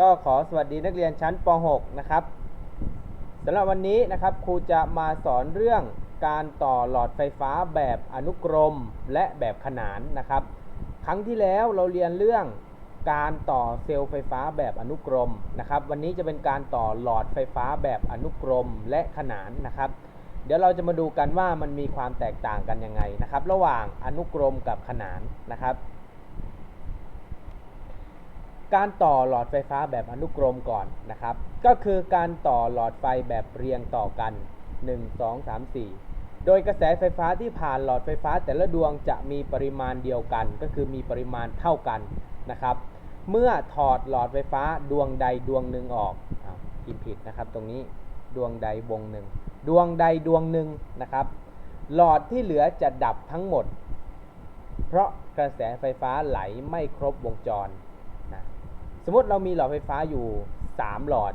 ก็ขอสวัสดีนักเรียนชั้นป .6 นะครับสำหรับวันนี้นะครับครูจะมาสอนเรื่องการต่อหลอดไฟฟ้าแบบอนุกรมและแบบขนานนะครับ ครั้งที่แล้วเราเรียนเรื่องการต่อเซลล์ไฟฟ้าแบบอนุกรมนะครับ วันนี้จะเป็นการต่อหลอดไฟฟ้าแบบอนุกรมและขนานนะครับ เดี๋ยวเราจะมาดูกันว่ามันมีความแตกต่างกันยังไงนะครับ ระหว่างอนุกรมกับขนานนะครับ การต่อหลอดไฟฟ้าแบบอนุกรมก่อนนะครับ ก็คือการต่อหลอดไฟแบบเรียงต่อกัน 1 2 3 4 โดยกระแสไฟฟ้าที่ผ่านหลอดไฟฟ้าแต่ละดวงจะมีปริมาณเดียวกัน ก็คือมีปริมาณเท่ากันนะครับ เมื่อถอดหลอดไฟฟ้าดวงใดดวงหนึ่งออกพิมพ์ผิดนะครับ ตรงนี้ดวงใดวงหนึ่ง ดวงใดดวงหนึ่งนะครับ หลอดที่เหลือจะดับทั้งหมด เพราะกระแสไฟฟ้าไหลไม่ครบวงจร สมมติเรามีหลอดไฟฟ้าอยู่ 3 หลอด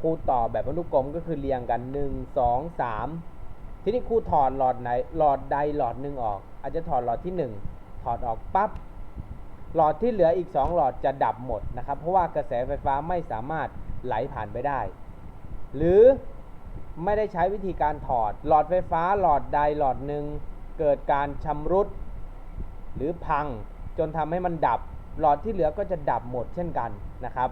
ครูต่อแบบอนุกรมก็คือเรียงกัน 1 2 3 ทีนี้ครูถอดหลอดไหนหลอดใดหลอดหนึ่งออก อาจจะถอดหลอดที่ 1 ถอดออกปั๊บหลอดที่เหลืออีก 2 หลอดจะดับหมดนะครับ เพราะว่ากระแสไฟฟ้าไม่สามารถไหลผ่านไปได้ หรือไม่ได้ใช้วิธีการถอด หลอดไฟฟ้าหลอดใดหลอดหนึ่งเกิดการชำรุด หรือพังจนทำให้มันดับ หลอดที่เหลือก็จะดับหมดเช่นกันนะครับ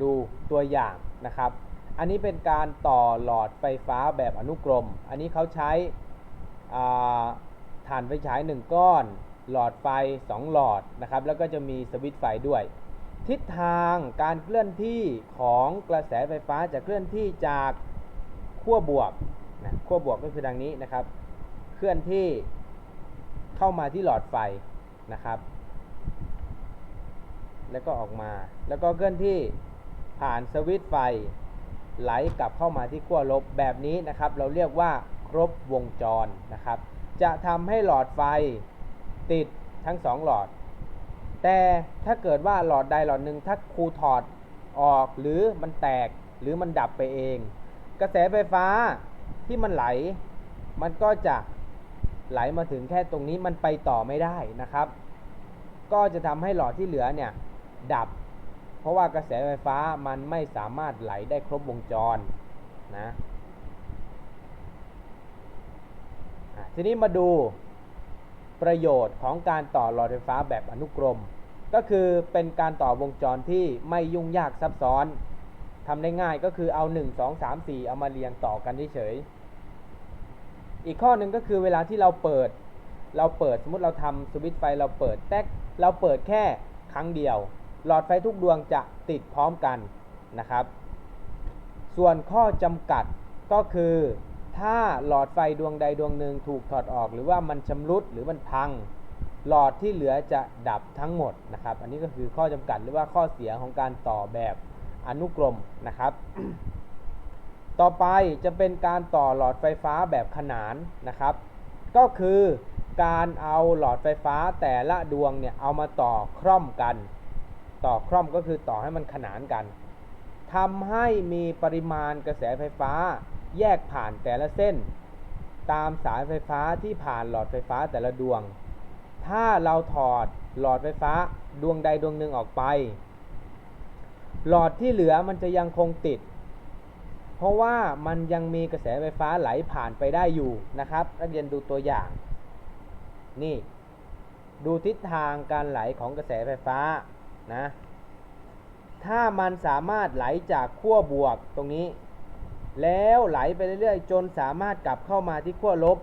ดูตัวอย่างนะครับ อันนี้เป็นการต่อหลอดไฟฟ้าแบบอนุกรม อันนี้เขาใช้ฐานไฟฉาย 1 ก้อน หลอดไฟ 2 หลอดนะครับ แล้วก็จะมีสวิตช์ไฟด้วย ทิศทางการเคลื่อนที่ของกระแสไฟฟ้าจะเคลื่อนที่จากขั้วบวกนะขั้วบวกก็คือดังนี้นะครับ เคลื่อนที่ เข้ามาที่หลอดไฟนะครับ แล้วก็ออกมา แล้วก็เคลื่อนที่ผ่านสวิตช์ไฟไหลกลับเข้ามาที่ขั้วลบแบบนี้นะครับ เราเรียกว่าครบวงจรนะครับ จะทำให้หลอดไฟติดทั้งสองหลอด แต่ถ้าเกิดว่าหลอดใดหลอดหนึ่งถ้าครูถอดออกหรือมันแตกหรือมันดับไปเอง กระแสไฟฟ้าที่มันไหล มันก็จะ ไหลมาถึงแค่ตรงนี้มันไปต่อไม่ได้นะครับ ก็จะทำให้หลอดที่เหลือเนี่ยดับ เพราะว่ากระแสไฟฟ้ามันไม่สามารถไหลได้ครบวงจรนะทีนี้มาดูประโยชน์ของการต่อหลอดไฟฟ้าแบบอนุกรม ก็คือเป็นการต่อวงจรที่ไม่ยุ่งยากซับซ้อนทำได้ง่ายก็คือเอา 1 2 3 4 เอามาเรียงต่อกันเฉย อีกข้อหนึ่งก็คือเวลาที่เราเปิด เราเปิดสมมติเราทำสวิตช์ไฟเราเปิดแท็กเราเปิดแค่ครั้งเดียว หลอดไฟทุกดวงจะติดพร้อมกันนะครับ ส่วนข้อจำกัดก็คือ ถ้าหลอดไฟดวงใดดวงหนึ่งถูกถอดออก หรือว่ามันชำรุดหรือมันพัง หลอดที่เหลือจะดับทั้งหมดนะครับ อันนี้ก็คือข้อจำกัดหรือว่าข้อเสียของการต่อแบบอนุกรมนะครับ ต่อไปจะเป็นการต่อหลอดไฟฟ้าแบบขนานนะครับ ก็คือการเอาหลอดไฟฟ้าแต่ละดวงเนี่ยเอามาต่อคร่อมกัน ต่อคร่อมก็คือต่อให้มันขนานกันทำให้มีปริมาณกระแสไฟฟ้าแยกผ่านแต่ละเส้น ตามสายไฟฟ้าที่ผ่านหลอดไฟฟ้าแต่ละดวง ถ้าเราถอดหลอดไฟฟ้าดวงใดดวงหนึ่งออกไป หลอดที่เหลือมันจะยังคงติด ราะว่ามันยังมีกระแสไฟฟ้าไหลผ่านไปได้อยู่นะครับนักเรียนดูตัวอย่าง นี่ ดูทิศทางการไหลของกระแสไฟฟ้านะถ้ามันสามารถไหลจากขั้วบวกตรงนี้ แล้วไหลไปเรื่อยๆ จนสามารถกลับเข้ามาที่ขั้วลบ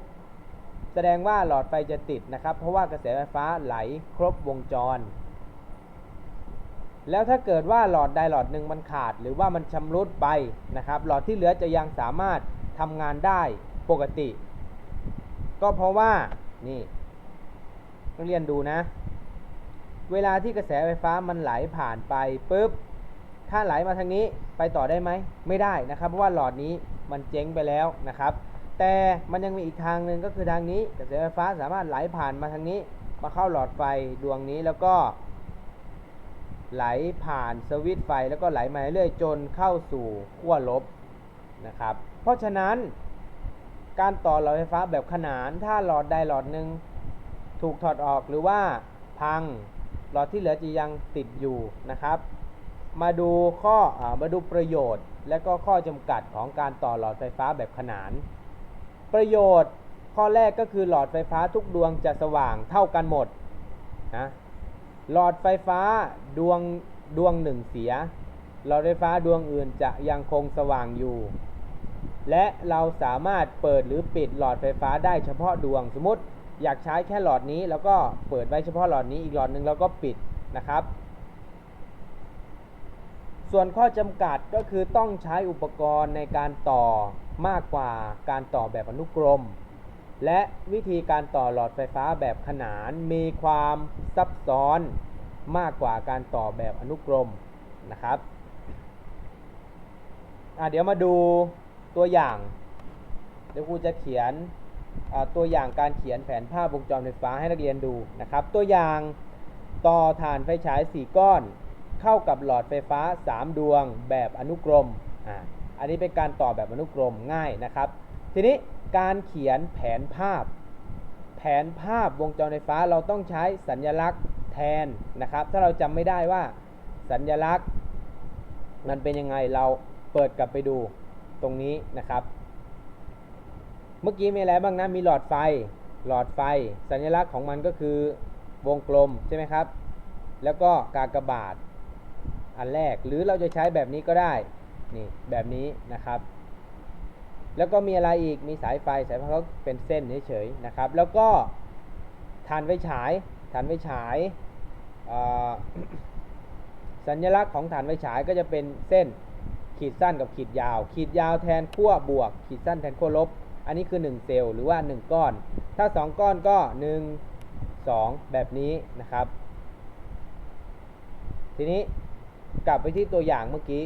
แสดงว่าหลอดไฟจะติดนะครับ เพราะว่ากระแสไฟฟ้าไหลครบวงจร แล้วถ้าเกิดว่าหลอดใดหลอดหนึ่งมันขาด หรือว่ามันชำรุดไปนะครับ หลอดที่เหลือจะยังสามารถทำงานได้ปกติ ก็เพราะว่านี่ต้องเรียนดูนะ เวลาที่กระแสไฟฟ้ามันไหลผ่านไปปุ๊บถ้าไหลมาทางนี้ไปต่อได้ไหมไม่ได้นะครับ เพราะว่าหลอดนี้มันเจ๊งไปแล้วนะครับ แต่มันยังมีอีกทางหนึ่งก็คือทางนี้ กระแสไฟฟ้าสามารถไหลผ่านมาทางนี้ มาเข้าหลอดไฟดวงนี้แล้วก็ ไหลผ่านสวิตไฟแล้วก็ไหลมาเรื่อยจนเข้าสู่ขั้วลบนะครับ เพราะฉะนั้น การต่อหลอดไฟฟ้าแบบขนานถ้าหลอดใดหลอดหนึ่งถูกถอดออกหรือว่าพังหลอดที่เหลือจะยังติดอยู่นะครับ มาดูข้ออมาดูประโยชน์ และก็ข้อจำกัดของการต่อหลอดไฟฟ้าแบบขนาน ประโยชน์ข้อแรกก็คือหลอดไฟฟ้าทุกดวงจะสว่างเท่ากันหมดนะ หลอดไฟฟ้าดวงดวงหนึ่งเสีย หลอดไฟฟ้าดวงอื่นจะยังคงสว่างอยู่ และเราสามารถเปิดหรือปิดหลอดไฟฟ้าได้เฉพาะดวง สมมติอยากใช้แค่หลอดนี้ แล้วก็เปิดไว้เฉพาะหลอดนี้อีกหลอดหนึ่งแล้วก็ปิดนะครับ ส่วนข้อจำกัดก็คือต้องใช้อุปกรณ์ในการต่อมากกว่าการต่อแบบอนุกรม และวิธีการต่อหลอดไฟฟ้าแบบขนานมีความซับซ้อนมากกว่าการต่อแบบอนุกรมนะครับเดี๋ยวมาดูตัวอย่าง เดี๋ยวครูจะเขียนตัวอย่างการเขียนแผนภาพวงจรไฟฟ้าให้นักเรียนดูนะครับ ตัวอย่างต่อฐานไฟฉาย 4 ก้อน เข้ากับหลอดไฟฟ้า 3 ดวงแบบอนุกรมอ่าอันนี้เป็นการต่อแบบอนุกรมง่ายนะครับ ทีนี้การเขียนแผนภาพ แผนภาพวงจรไฟฟ้าเราต้องใช้สัญลักษณ์แทนนะครับ ถ้าเราจำไม่ได้ว่าสัญลักษณ์ มันเป็นยังไงเราเปิดกลับไปดูตรงนี้นะครับ เมื่อกี้มีอะไรบ้างนะมีหลอดไฟ หลอดไฟ สัญลักษณ์ของมันก็คือวงกลมใช่ไหมครับ แล้วก็กากบาทอันแรกหรือเราจะใช้แบบนี้ก็ได้นี่แบบนี้นะครับ แล้วก็มีอะไรอีกมีสายไฟสายไฟเขาเป็นเส้นเฉยๆนะครับ แล้วก็ฐานไฟฉายฐานไฟฉายสัญลักษณ์ของฐานไฟฉายก็จะเป็นเส้นขีดสั้นกับขีดยาว ขีดยาวแทนขั้วบวก ขีดสั้นแทนขั้วลบ อันนี้คือ 1 เซลล์หรือว่า 1 ก้อน ถ้า 2 ก้อนก็ 1 2 แบบนี้นะครับ ทีนี้กลับไปที่ตัวอย่างเมื่อกี้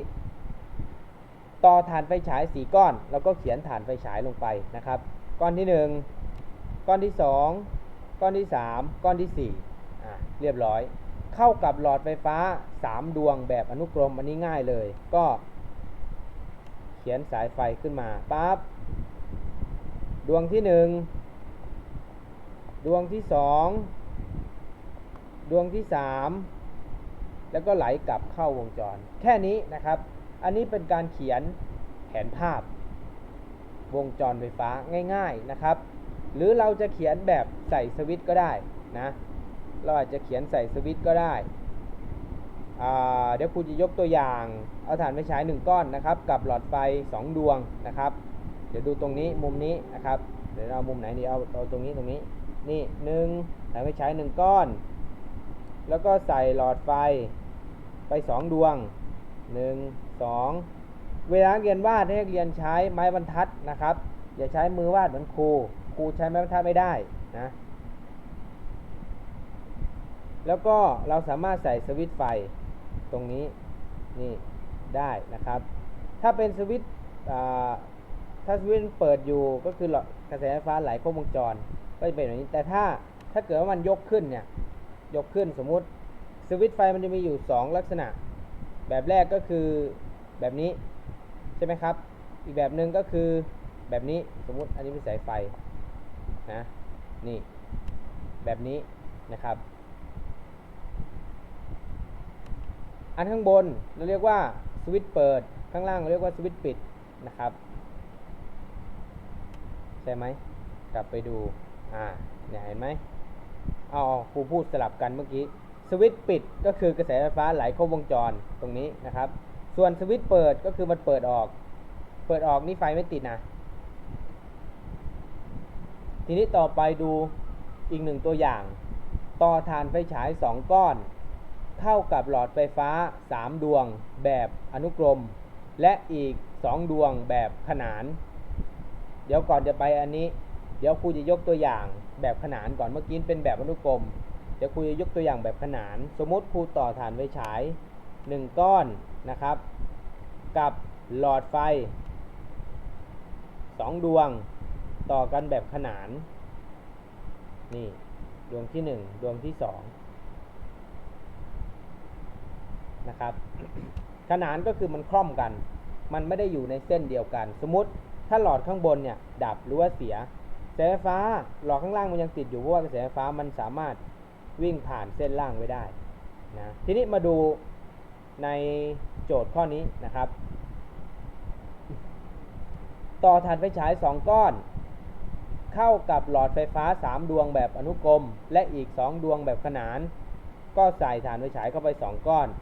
ต่อฐานไฟฉาย4ก้อน แล้วก็เขียนฐานไฟฉายลงไปนะครับ ก้อนที่ 1 ก้อนที่ 2 ก้อนที่ 3 ก้อนที่4อะเรียบร้อย เข้ากับหลอดไฟฟ้า 3 ดวงแบบอนุกรมอันนี้ง่ายเลย ก็ เขียนสายไฟขึ้นมาปั๊บดวงที่ 1 ดวงที่ 2 ดวงที่ 3 แล้วก็ไหลกลับเข้าวงจร แค่นี้นะครับ อันนี้เป็นการเขียนแผนภาพ วงจรไฟฟ้าง่าย ๆนะครับ หรือเราจะเขียนแบบใส่สวิตช์ก็ได้นะ เราอาจจะเขียนใส่สวิตช์ก็ได้เดี๋ยวครูจะยกตัวอย่าง เอาถ่านไฟฉาย 1 ก้อนนะครับ กับหลอดไฟ 2 ดวงนะครับ เดี๋ยวดูตรงนี้มุมนี้นะครับ เดี๋ยวเรามุมไหนดีเอาเอาตรงนี้ตรงนี้ นี่หนึ่งถ่านไฟฉาย 1 ก้อน แล้วก็ใส่หลอดไฟไป 2 ดวง 1 2 เวลาเรียนวาดให้เรียนใช้ไม้บรรทัดนะครับ อย่าใช้มือวาดเหมือนครู ครูใช้ไม้บรรทัดไม่ได้นะแล้วก็เราสามารถใส่สวิตช์ไฟตรงนี้นี่ได้นะครับ ถ้าเป็นสวิตช์ถ้าสวิตช์เปิดอยู่ก็คือหลอดกระแสไฟฟ้าไหลครบวงจรก็จะเป็นแบบนี้แต่ถ้าถ้าเกิดว่ามันยกขึ้นเนี่ยยกขึ้นสมมุติสวิตช์ไฟมันจะมีอยู่ 2 ลักษณะ แบบแรกก็คือ แบบนี้ใช่ไหมครับ อีกแบบหนึ่งก็คือแบบนี้สมมุติอันนี้เป็นสายไฟนะนี่แบบนี้นะครับ อันข้างบนเราเรียกว่าสวิตช์เปิดข้างล่างเราเรียกว่าสวิตช์ปิดนะครับใช่ไหมกลับไปดูอ่าเนี่ยเห็นไหมเอาเอครูพูดสลับกันเมื่อกี้สวิตช์ปิดก็คือกระแสไฟฟ้าไหลครบวงจรตรงนี้นะครับ ส่วนสวิตช์เปิดก็คือมันเปิดออก เปิดออกนี่ไฟไม่ติดนะ ทีนี้ต่อไปดูอีกหนึ่งตัวอย่าง ต่อฐานไฟฉาย 2 ก้อนเข้ากับหลอดไฟฟ้า 3 ดวงแบบอนุกรม และอีก 2 ดวงแบบขนาน เดี๋ยวก่อนจะไปอันนี้ เดี๋ยวครูจะยกตัวอย่างแบบขนานก่อนเมื่อกี้เป็นแบบอนุกรม เดี๋ยวครูจะยกตัวอย่างแบบขนาน สมมติครูต่อฐานไฟฉาย 1 ก้อนนะครับ กับหลอดไฟ 2 ดวงต่อกันแบบขนาน นี่ดวงที่ 1 ดวงที่ 2 นะครับ ขนานก็คือมันคล่อมกัน มันไม่ได้อยู่ในเส้นเดียวกัน สมมติถ้าหลอดข้างบนเนี่ยดับหรือว่าเสียกระแสไฟฟ้าหลอดข้างล่างมันยังติดอยู่เพราะว่ากระแสไฟฟ้ามันสามารถวิ่งผ่านเส้นล่างไว้ได้นะทีนี้มาดู ในโจทย์ข้อนี้นะครับ ต่อถ่านไฟฉาย 2 ก้อน เข้ากับหลอดไฟฟ้า 3 ดวงแบบอนุกรม และอีก 2 ดวงแบบขนาน ก็ใส่ถ่านไฟฉายเข้าไป 2 ก้อน 1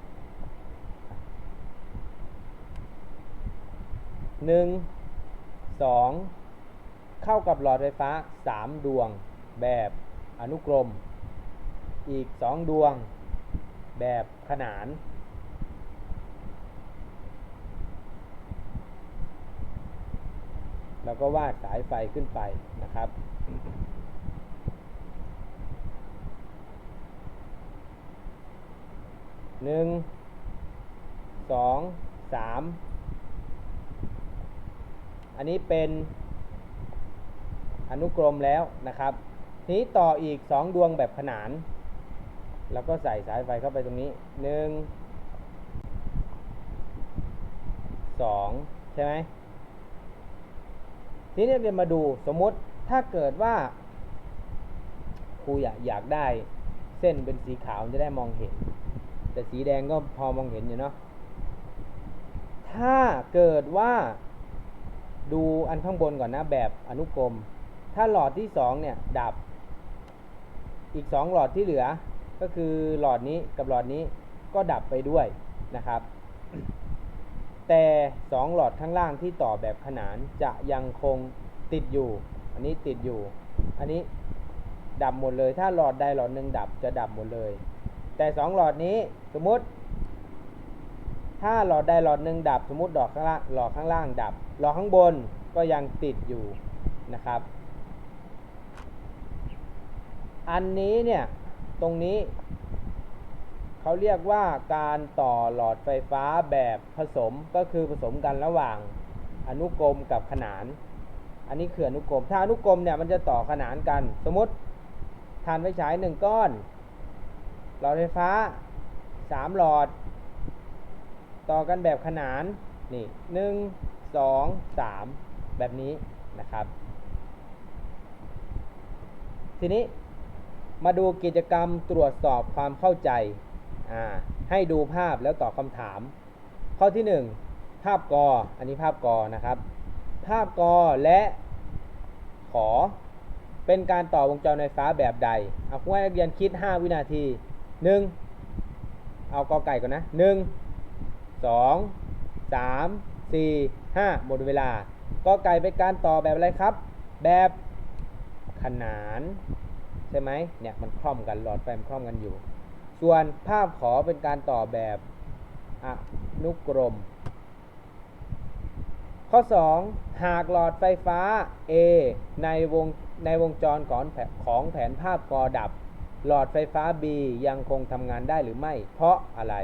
2 เข้ากับหลอดไฟฟ้า 3 ดวงแบบอนุกรม อีก 2 ดวงแบบขนาน แล้วก็วาดสายไฟขึ้นไปนะครับ หนึ่ง สอง สาม อันนี้เป็นอนุกรมแล้วนะครับนี้ต่ออีก 2 ดวงแบบขนาน แล้วก็ใส่สายไฟเข้าไปตรงนี้ 1 2 ใช่ไหม ทีนี้เรียนมาดูสมมติถ้าเกิดว่าครูอยากอยากได้เส้นเป็นสีขาวจะได้มองเห็น แต่สีแดงก็พอมองเห็นอยู่เนาะถ้าเกิดว่าดูอันข้างบนก่อนนะแบบอนุกรม ถ้าหลอดที่2เนี่ยดับ อีก2หลอดที่เหลือก็คือหลอดนี้กับหลอดนี้ก็ดับไปด้วยนะครับ แต่ 2 หลอดข้างล่างที่ต่อแบบขนานจะยังคงติดอยู่ อันนี้ติดอยู่ อันนี้ดับหมดเลย ถ้าหลอดใดหลอดหนึ่งดับจะดับหมดเลย แต่ 2 หลอดนี้สมมติ ถ้าหลอดใดหลอดหนึ่งดับ สมมติดอกข้างล่างหลอดข้างล่างดับ หลอดข้างบนก็ยังติดอยู่นะครับ อันนี้เนี่ยตรงนี้ เขาเรียกว่าการต่อหลอดไฟฟ้าแบบผสมก็คือผสมกันระหว่างอนุกรมกับขนาน อันนี้คืออนุกรม ถ้าอนุกรมเนี่ยมันจะต่อขนานกัน สมมติถ่านไฟฉายหนึ่งก้อน หลอดไฟฟ้าสามหลอด ต่อกันแบบขนานนี่หนึ่งสองสามแบบนี้นะครับ ทีนี้มาดูกิจกรรมตรวจสอบความเข้าใจ ให้ดูภาพแล้วตอบคำถาม ข้อที่ 1 ภาพกออันนี้ภาพกอนะครับ ภาพกอและขอ เป็นการต่อวงจรไฟฟ้าแบบใดเอาคุณนักเรียนคิด 5 วินาที 1 เอากอไก่ก่อนนะ 1 2 3 4 5 หมดเวลากอไก่เป็นการต่อแบบอะไรครับ แบบขนาน ใช่ไหมเนี่ยมันคล่อมกันหลอดไฟมันคล่อมกันอยู่ ส่วนภาพขอเป็นการต่อแบบอนุกรม ข้อ 2 หากหลอดไฟฟ้า A ในวงในวงจรของแผของแผนภาพกอดับ หลอดไฟฟ้า B ยังคงทำงานได้หรือไม่ เพราะอะไร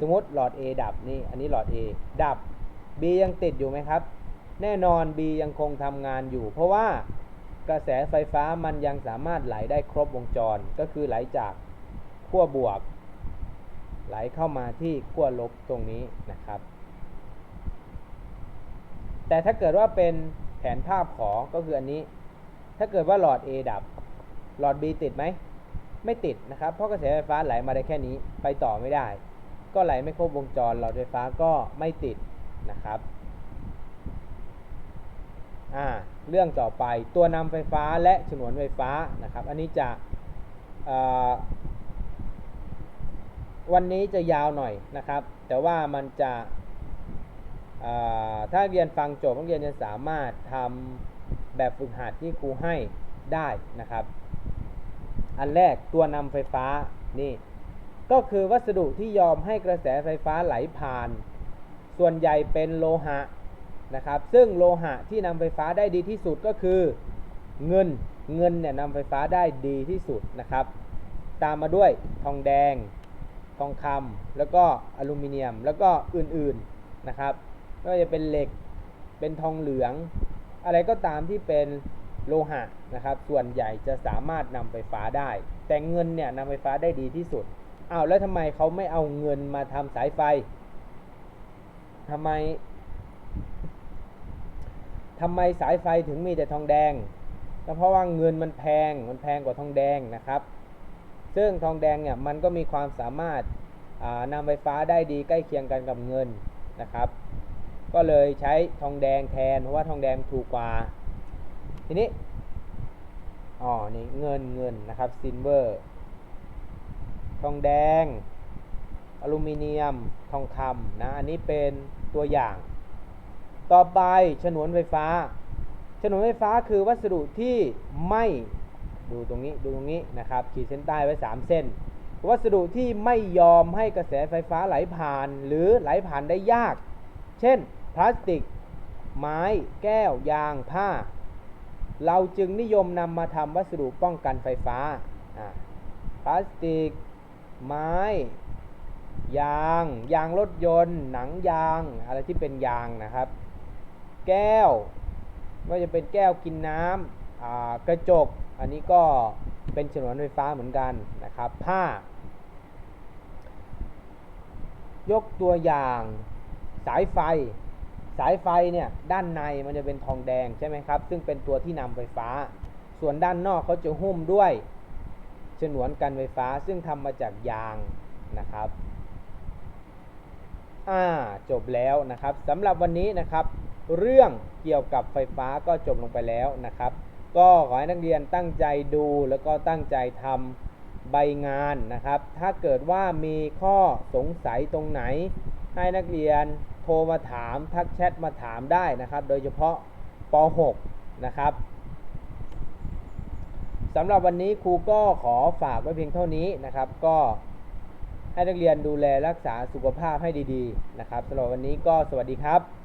สมมติหลอด A ดับนี่ อันนี้หลอด A ดับ B ยังติดอยู่ไหมครับ แน่นอน B ยังคงทำงานอยู่ เพราะว่ากระแสไฟฟ้ามันยังสามารถไหลได้ครบวงจร ก็คือไหลจาก ขั้วบวก ไหลเข้ามาที่ขั้วลบตรงนี้นะครับ แต่ถ้าเกิดว่าเป็นแผนภาพขอก็คืออันนี้ ถ้าเกิดว่าหลอด A ดับ หลอด B ติดไหม ไม่ติดนะครับ เพราะกระแสไฟฟ้าไหลมาได้แค่นี้ ไปต่อไม่ได้ ก็ไหลไม่ครบวงจร หลอดไฟฟ้าก็ไม่ติดนะครับ อ่า เรื่องต่อไป ตัวนำไฟฟ้าและฉนวนไฟฟ้านะครับ อันนี้จะ วันนี้จะยาวหน่อยนะครับ แต่ว่ามันจะถ้าเรียนฟังจบนักเรียนจะสามารถทำแบบฝึกหัดที่ครูให้ได้นะครับ อันแรกตัวนำไฟฟ้านี่ก็คือวัสดุที่ยอมให้กระแสไฟฟ้าไหลผ่าน ส่วนใหญ่เป็นโลหะนะครับ ซึ่งโลหะที่นำไฟฟ้าได้ดีที่สุดก็คือเงินเงินเนี่ยนำไฟฟ้าได้ดีที่สุดนะครับ ตามมาด้วยทองแดง ทองคำแล้วก็อลูมิเนียม แล้วก็อื่นๆนะครับไม่ว่าจะเป็นเหล็กเป็นทองเหลือง อะไรก็ตามที่เป็นโลหะนะครับ ส่วนใหญ่จะสามารถนำไฟฟ้าได้ แต่เงินเนี่ยนำไฟฟ้าได้ดีที่สุดอ้าวแล้วทำไมเขาไม่เอาเงินมาทำสายไฟทำไมทำไมสายไฟถึงมีแต่ทองแดงก็เพราะว่าเงินมันแพงมันแพงกว่าทองแดงนะครับ ซึ่งทองแดงเนี่ยมันก็มีความสามารถอ่านำไฟฟ้าได้ดีใกล้เคียงกันกับเงินนะครับ ก็เลยใช้ทองแดงแทนเพราะว่าทองแดงถูกกว่า ทีนี้อ๋อนี่เงินเงินนะครับซิลเวอร์ทองแดง อลูมิเนียมทองคำนะอันนี้เป็นตัวอย่าง ต่อไปฉนวนไฟฟ้า ฉนวนไฟฟ้าคือวัสดุที่ไม่ ดูตรงนี้ดูตรงนี้นะครับขีดเส้นใต้ไว้ 3 เส้น วัสดุที่ไม่ยอมให้กระแสไฟฟ้าไหลผ่าน หรือไหลผ่านได้ยาก เช่น พลาสติก ไม้ แก้ว ยาง ผ้า เราจึงนิยมนำมาทำวัสดุป้องกันไฟฟ้า พลาสติก ไม้ ยาง ยางรถยนต์ หนังยาง อะไรที่เป็นยางนะครับ แก้วไม่ว่าจะเป็นแก้วกินน้ำกระจก อันนี้ก็เป็นฉนวนไฟฟ้าเหมือนกันนะครับผ้ายกตัวอย่างสายไฟ สายไฟเนี่ยด้านในมันจะเป็นทองแดงใช่ไหมครับ ซึ่งเป็นตัวที่นำไฟฟ้า ส่วนด้านนอกเขาจะหุ้มด้วยฉนวนกันไฟฟ้าซึ่งทำมาจากยางนะครับอ่าจบแล้วนะครับสำหรับวันนี้นะครับ เรื่องเกี่ยวกับไฟฟ้าก็จบลงไปแล้วนะครับ ก็ขอให้นักเรียนตั้งใจดูแล้วก็ตั้งใจทำใบงานนะครับ ถ้าเกิดว่ามีข้อสงสัยตรงไหน ให้นักเรียนโทรมาถามทักแชทมาถามได้นะครับ โดยเฉพาะป .6 นะครับสำหรับวันนี้ครูก็ขอฝากไว้เพียงเท่านี้นะครับ ก็ให้นักเรียนดูแลรักษาสุขภาพให้ดีๆ นะครับสำหรับวันนี้ก็สวัสดีครับ